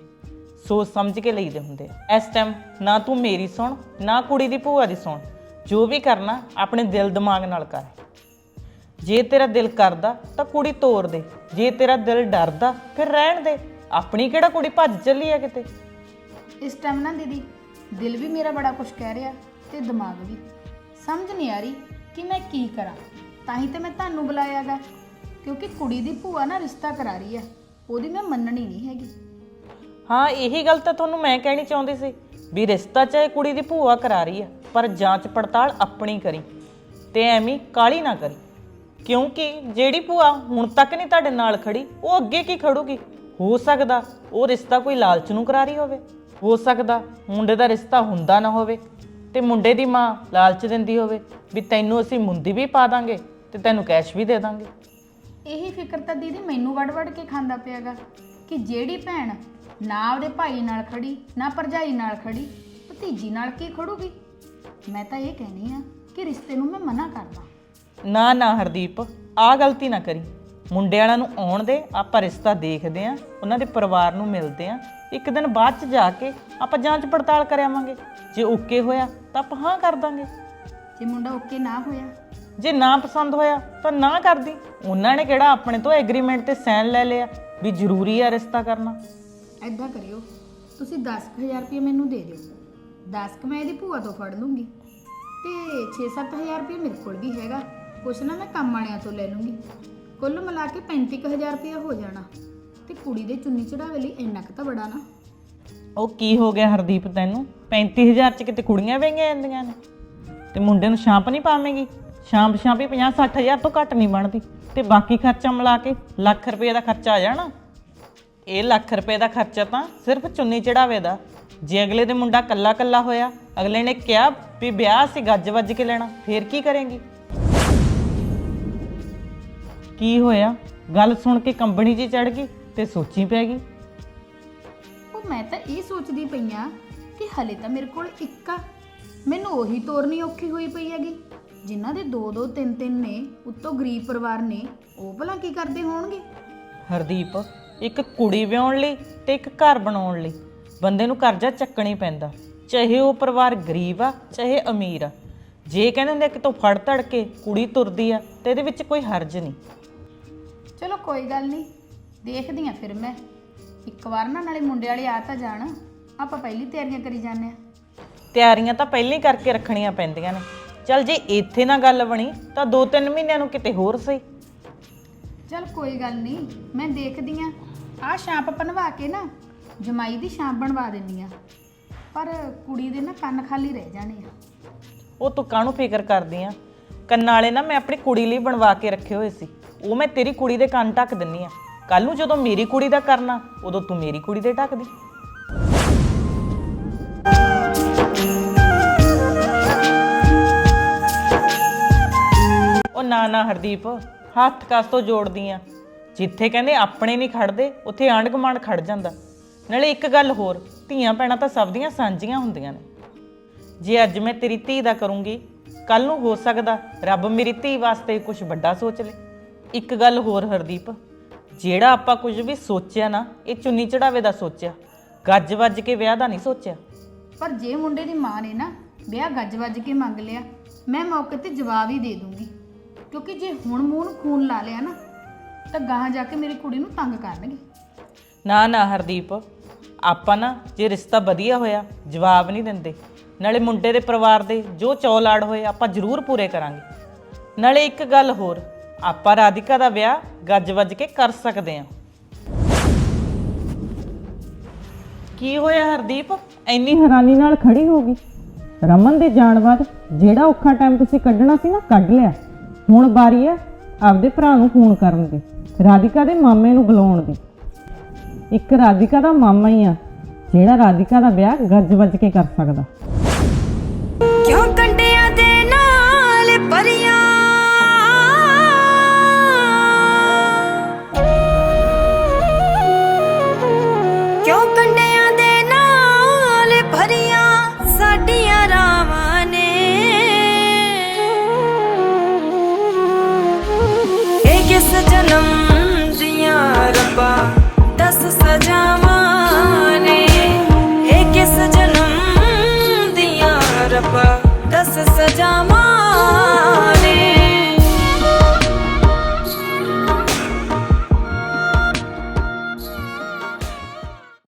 ਸੋਚ ਸਮਝ ਕੇ ਲਈਦੇ ਹੁੰਦੇ। ਇਸ ਟਾਈਮ ਨਾ ਤੂੰ ਮੇਰੀ ਸੁਣ, ਨਾ ਕੁੜੀ ਦੀ ਭੂਆ ਦੀ ਸੁਣ। ਜੋ ਵੀ ਕਰਨਾ, ਆਪਣੇ ਦਿਲ ਦਿਮਾਗ ਨਾਲ ਕਰ। ਜੇ ਤੇਰਾ ਦਿਲ ਕਰਦਾ ਤਾਂ ਕੁੜੀ ਤੋਰ ਦੇ। ਜੇ ਤੇਰਾ ਦਿਲ ਡਰਦਾ ਫਿਰ ਰਹਿਣ ਦੇ। ਆਪਣੀ ਕਿਹੜਾ ਕੁੜੀ ਭੱਜ ਚੱਲੀ ਆ ਕਿਤੇ? ਇਸ ਟਾਈਮ ਨਾ ਦੀਦੀ ਦਿਲ ਵੀ ਮੇਰਾ ਬੜਾ ਕੁਝ ਕਹਿ ਰਿਹਾ ਤੇ ਦਿਮਾਗ ਵੀ। ਸਮਝ ਨਹੀਂ ਆ ਰਹੀ ਕਿ ਮੈਂ ਕੀ ਕਰਾਂ। ਤਾਂ ਹੀ ਤੇ ਮੈਂ ਤੁਹਾਨੂੰ ਬੁਲਾਇਆਗਾ ਕਿਉਂਕਿ ਕੁੜੀ ਦੀ ਭੂਆ ਨਾ ਰਿਸ਼ਤਾ ਕਰਾ ਰਹੀ ਆ। ਉਹਦੀ ਮੈਂ ਮੰਨਣੀ ਨਹੀਂ ਹੈਗੀ। ਹਾਂ ਇਹੀ ਗੱਲ ਤਾਂ ਤੁਹਾਨੂੰ ਮੈਂ ਕਹਿਣੀ ਚਾਹੁੰਦੀ ਸੀ ਵੀ ਰਿਸ਼ਤਾ ਚਾਹੇ ਕੁੜੀ ਦੀ ਭੂਆ ਕਰਾ ਰਹੀ ਆ ਪਰ ਜਾਂਚ ਪੜਤਾਲ ਆਪਣੀ ਕਰੀ ਤੇ ਐਵੇਂ ਕਾਲੀ ਨਾ ਕਰੀ। ਕਿਉਂਕਿ ਜਿਹੜੀ ਭੂਆ ਹੁਣ ਤੱਕ ਨਹੀਂ ਤੁਹਾਡੇ ਨਾਲ ਖੜੀ, ਉਹ ਅੱਗੇ ਕੀ ਖੜੂਗੀ? ਹੋ ਸਕਦਾ ਉਹ ਰਿਸ਼ਤਾ ਕੋਈ ਲਾਲਚ ਨੂੰ ਕਰਾ ਰਹੀ ਹੋਵੇ। ਹੋ ਸਕਦਾ ਮੁੰਡੇ ਦਾ ਰਿਸ਼ਤਾ ਹੁੰਦਾ ਨਾ ਹੋਵੇ ਤੇ ਮੁੰਡੇ ਦੀ ਮਾਂ ਲਾਲਚ ਦਿੰਦੀ ਹੋਵੇ ਵੀ ਤੈਨੂੰ ਅਸੀਂ ਮੁੰਦੀ ਵੀ ਪਾ ਦਾਂਗੇ ਤੇ ਤੈਨੂੰ ਕੈਸ਼ ਵੀ ਦੇ ਦਾਂਗੇ। ਇਹੀ ਫਿਕਰ ਤਾਂ ਦੀਦੀ ਮੈਨੂੰ ਵੜ-ਵੜ ਕੇ ਖਾਂਦਾ ਪਿਆਗਾ ਕਿ ਜਿਹੜੀ ਭੈਣ ਨਾ ਉਹਦੇ ਭਾਈ ਨਾਲ ਖੜੀ, ਨਾ ਭਰਜਾਈ ਨਾਲ ਖੜੀ, ਭਤੀਜੀ ਨਾਲ ਕੀ ਖੜੂਗੀ? ਮੈਂ ਤਾਂ ਇਹ ਕਹਿਣੀ ਆ ਕਿ ਰਿਸ਼ਤੇ ਨੂੰ ਮੈਂ ਮਨਾ ਕਰਦਾ। ਨਾ ਨਾ ਹਰਦੀਪ ਆ ਗਲਤੀ ਨਾ ਕਰੀ। ਮੁੰਡੇ ਵਾਲਿਆਂ ਨੂੰ ਆਉਣ ਦੇ ਆਪਾਂ ਰਿਸ਼ਤਾ ਦੇਖਦੇ ਆਂ ਉਹਨਾਂ ਦੇ ਪਰਿਵਾਰ ਨੂੰ ਮਿਲਦੇ ਆਂ। ਇੱਕ ਦਿਨ ਬਾਅਦ ਚ ਜਾ ਕੇ ਆਪਾਂ ਜਾਂਚ ਪੜਤਾਲ ਕਰ ਆਵਾਂਗੇ। ਜੇ ਓਕੇ ਹੋਇਆ ਤਾਂ ਆਪਾਂ ਹਾਂ ਕਰ ਦਾਂਗੇ। ਜੇ ਮੁੰਡਾ ਓਕੇ ਨਾ ਹੋਇਆ? ਜੇ ਨਾ ਪਸੰਦ ਹੋਇਆ ਤਾਂ ਨਾ ਕਰਦੀ। ਉਹਨਾਂ ਨੇ ਕਿਹੜਾ ਆਪਣੇ ਤੋਂ ਐਗਰੀਮੈਂਟ ਤੇ ਸਾਈਨ ਲੈ ਲਿਆ ਵੀ ਜ਼ਰੂਰੀ ਆ ਰਿਸ਼ਤਾ ਕਰਨਾ। ਐਦਾਂ ਕਰਿਓ ਤੁਸੀਂ 10000 ਰੁਪਏ ਮੈਨੂੰ ਦੇ ਦਿਓ। 10 ਕ ਮੈਂ ਇਹਦੀ ਭੂਆ ਤੋਂ ਫੜ ਲੂੰਗੀ। ਤੇ 6-7000 ਰੁਪਏ ਮੇਰੇ ਕੋਲ ਵੀ ਹੈਗਾ। ਕੁਛ ਨਾ ਮੈਂ ਕੰਮ ਵਾਲਿਆਂ ਤੋਂ ਲੈ ਲੂੰਗੀ। ਕੁੱਲ ਮਿਲਾ ਕੇ 35000 ਰੁਪਏ ਹੋ ਜਾਣਾ। ਤੇ ਕੁੜੀ ਦੇ ਚੁੰਨੀ ਚੜਾਵੇ ਲਈ ਇੰਨਾ ਕੁ ਤਾਂ ਬੜਾ ਨਾ। ਉਹ ਕੀ ਹੋ ਗਿਆ ਹਰਦੀਪ ਤੈਨੂੰ? 35000 ਚ ਕਿਤੇ ਕੁੜੀਆਂ ਵੇਂਗੀਆਂ ਜਾਂਦੀਆਂ ਨੇ? ਤੇ ਮੁੰਡੇ ਨੂੰ ਸ਼ਾਂਪ ਨਹੀਂ ਪਾਵੇਂਗੀ? ਸ਼ਾਂਪ ਸ਼ਾਂਪ ਹੀ 50 60000 ਤੋਂ ਘੱਟ ਨਹੀਂ ਬਣਦੀ। ਤੇ ਬਾਕੀ ਖਰਚਾ ਮਿਲਾ ਕੇ ਲੱਖ ਰੁਪਏ ਦਾ ਖਰਚਾ ਆ ਜਾਣਾ। ਇਹ ਲੱਖ ਰੁਪਏ ਦਾ ਖਰਚਾ ਤਾਂ ਸਿਰਫ ਚੁੰਨੀ ਚੜਾਵੇ ਦਾ। ਜੇ ਅਗਲੇ ਦੇ ਮੁੰਡਾ ਕੱਲਾ ਕੱਲਾ ਹੋਇਆ, ਅਗਲੇ ਨੇ ਕਿਹਾ ਵੀ ਵਿਆਹ ਸੀ ਗੱਜ ਵੱਜ ਕੇ ਲੈਣਾ, ਫੇਰ ਕੀ ਕਰੇਂਗੀ? ਕੀ ਹੋਇਆ? ਗੱਲ ਸੁਣ ਕੇ ਕੰਬਣੀ ਜੀ ਚੜ ਗਈ ਤੇ ਸੋਚੀ ਪੈ ਗਈ। ਉਹ ਮੈਂ ਤਾਂ ਇਹ ਸੋਚਦੀ ਪਈ ਆ ਕਿ ਹਲੇ ਤਾਂ ਮੇਰੇ ਕੋਲ ਇੱਕ ਆ। ਮੈਨੂੰ ਉਹੀ ਤੋਰਨੀ ਔਖੀ ਹੋਈ ਪਈ ਹੈਗੀ। ਜਿਨ੍ਹਾਂ ਦੇ ਦੋ ਦੋ ਤਿੰਨ ਤਿੰਨ ਨੇ ਉੱਤੋਂ ਗਰੀਬ ਪਰਿਵਾਰ ਨੇ ਉਹ ਭਲਾ ਕੀ ਕਰਦੇ ਹੋਣਗੇ? ਹਰਦੀਪ ਇੱਕ ਕੁੜੀ ਵਿਆਉਣ ਲਈ ਤੇ ਇੱਕ ਘਰ ਬਣਾਉਣ ਲਈ। ਬੰਦੇ ਨੂੰ ਕਰਜ਼ਾ ਚੱਕਣੀ ਪੈਂਦਾ। ਚਾਹੇ ਉਹ ਪਰਿਵਾਰ ਗਰੀਬ ਆ ਚਾਹੇ ਅਮੀਰ ਆ। ਜੇ ਕਹਿੰਦੇ ਹੁੰਦੇ ਕਿ ਤੂੰ ਫੜ ਧੜ ਕੇ ਕੁੜੀ ਤੁਰਦੀ ਆ ਤੇ ਇਹਦੇ ਵਿੱਚ ਕੋਈ ਹਰਜ ਨਹੀਂ। ਚਲੋ ਕੋਈ ਗੱਲ ਨਹੀਂ ਦੇਖਦੀ ਆ ਫਿਰ ਮੈਂ। ਇੱਕ ਵਾਰ ਨਾ ਨਾਲੇ ਮੁੰਡੇ ਵਾਲੇ ਆ ਤਾਂ ਜਾਣ ਆਪਾਂ ਪਹਿਲੀ ਤਿਆਰੀਆਂ ਕਰੀ ਜਾਂਦੇ ਆ ਤਿਆਰੀਆਂ ਤਾਂ ਪਹਿਲਾਂ ਹੀ ਕਰਕੇ ਰੱਖਣੀਆਂ ਪੈਂਦੀਆਂ ਨੇ। ਚਲ ਜੇ ਇੱਥੇ ਨਾ ਗੱਲ ਬਣੀ ਤਾਂ 2-3 ਮਹੀਨਿਆਂ ਨੂੰ ਕਿਤੇ ਹੋਰ ਸਹੀ। ਚਲ ਕੋਈ ਗੱਲ ਨਹੀਂ ਮੈਂ ਦੇਖਦੀ ਆ ਆਹ ਛਾਂਪ ਬਣਵਾ ਕੇ ਨਾ ਜਮਾਈ ਦੀ ਛਾਂਪ ਬਣਵਾ ਦਿੰਨੀ ਆ ਪਰ ਕੁੜੀ ਦੇ ਨਾ ਕੰਨ ਖਾਲੀ ਰਹਿ ਜਾਣੇ ਆ। ਉਹ ਤੂੰ ਕਾਹਨੂੰ ਫਿਕਰ ਕਰਦੀ ਆ? ਕੰਨਾਂ ਵਾਲੇ ਨਾ ਮੈਂ ਆਪਣੀ ਕੁੜੀ ਲਈ ਬਣਵਾ ਕੇ ਰੱਖੇ ਹੋਏ ਸੀ। ਉਹ ਮੈਂ ਤੇਰੀ ਕੁੜੀ ਦੇ ਕੰਨ ਢੱਕ ਦਿੰਨੀ ਆ। ਕੱਲ ਨੂੰ ਜਦੋਂ ਮੇਰੀ ਕੁੜੀ ਦਾ ਕਰਨਾ, ਉਦੋਂ ਤੂੰ ਮੇਰੀ ਕੁੜੀ ਦੇ ਢੱਕਦੀ ਉਹ ਨਾ ਨਾ ਹਰਦੀਪ, ਹੱਥ ਕਸ ਤੋਂ ਜੋੜਦੀ ਆ। ਜਿੱਥੇ ਕਹਿੰਦੇ ਆਪਣੇ ਨਹੀਂ ਖੜਦੇ, ਉੱਥੇ ਆਂਢ ਗੁਆਂਢ ਖੜ ਜਾਂਦਾ। ਨਾਲੇ ਇੱਕ ਗੱਲ ਹੋਰ, ਧੀਆਂ ਭੈਣਾਂ ਤਾਂ ਸਭ ਦੀਆਂ ਸਾਂਝੀਆਂ ਹੁੰਦੀਆਂ ਨੇ। ਜੇ ਅੱਜ ਮੈਂ ਤੇਰੀ ਧੀ ਦਾ ਕਰੂੰਗੀ ਕੱਲ ਨੂੰ ਹੋ ਸਕਦਾ ਰੱਬ ਮੇਰੀ ਧੀ ਵਾਸਤੇ ਕੁਝ ਵੱਡਾ ਸੋਚ ਲੇ। ਇੱਕ ਗੱਲ ਹੋਰ ਹਰਦੀਪ ਜਿਹੜਾ ਆਪਾਂ ਕੁਝ ਵੀ ਸੋਚਿਆ ਨਾ ਇਹ ਚੁੰਨੀ ਚੜਾਵੇ ਦਾ ਸੋਚਿਆ। ਗੱਜ ਵੱਜ ਕੇ ਵਿਆਹ ਦਾ ਨਹੀਂ ਸੋਚਿਆ। ਪਰ ਜੇ ਮੁੰਡੇ ਦੀ ਮਾਂ ਨੇ ਨਾ ਵਿਆਹ ਗੱਜ ਵੱਜ ਕੇ ਮੰਗ ਲਿਆ ਮੈਂ ਮੌਕੇ ਤੇ ਜਵਾਬ ਹੀ ਦੇ ਦੂੰਗੀ। ਕਿਉਂਕਿ ਜੇ ਹੁਣ ਮੂੰਹ ਨੂੰ ਖੂਨ ਲਾ ਲਿਆ ਨਾ ਤਾਂ ਗਾਹਾਂ ਜਾ ਕੇ ਮੇਰੀ ਕੁੜੀ ਨੂੰ ਤੰਗ ਕਰਨਗੇ। ਨਾ ਨਾ ਹਰਦੀਪ ਆਪਾਂ ਨਾ ਜੇ ਰਿਸ਼ਤਾ ਵਧੀਆ ਹੋਇਆ ਜਵਾਬ ਨਹੀਂ ਦਿੰਦੇ। ਨਾਲੇ ਮੁੰਡੇ ਦੇ ਪਰਿਵਾਰ ਦੇ ਜੋ ਚੌਲਾੜ ਹੋਏ ਆਪਾਂ ਜ਼ਰੂਰ ਪੂਰੇ ਕਰਾਂਗੇ। ਨਾਲੇ ਇੱਕ ਗੱਲ ਹੋਰ ਆਪਾਂ ਰਾਧਿਕਾ ਦਾ ਵਿਆਹ ਗੱਜ ਵੱਜ ਕੇ ਕਰ ਸਕਦੇ ਹਾਂ। ਕੀ ਹੋਇਆ ਹਰਦੀਪ? ਇੰਨੀ ਹੈਰਾਨੀ ਨਾਲ ਖੜੀ ਹੋ ਗਈ। ਰਮਨ ਦੇ ਜਾਣ ਬਾਅਦ ਜਿਹੜਾ ਔਖਾ ਟਾਈਮ ਤੁਸੀਂ ਕੱਢਣਾ ਸੀ ਨਾ, ਕੱਢ ਲਿਆ। ਹੁਣ ਵਾਰੀ ਹੈ ਆਪਦੇ ਭਰਾ ਨੂੰ ਫੋਨ ਕਰਨ ਦੀ, ਰਾਧਿਕਾ ਦੇ ਮਾਮੇ ਨੂੰ ਬੁਲਾਉਣ ਦੀ। ਇੱਕ ਰਾਧਿਕਾ ਦਾ ਮਾਮਾ ਹੀ ਆ, ਜਿਹੜਾ ਰਾਧਿਕਾ ਦਾ ਵਿਆਹ ਗੱਜ ਵੱਜ ਕੇ ਕਰ ਸਕਦਾ।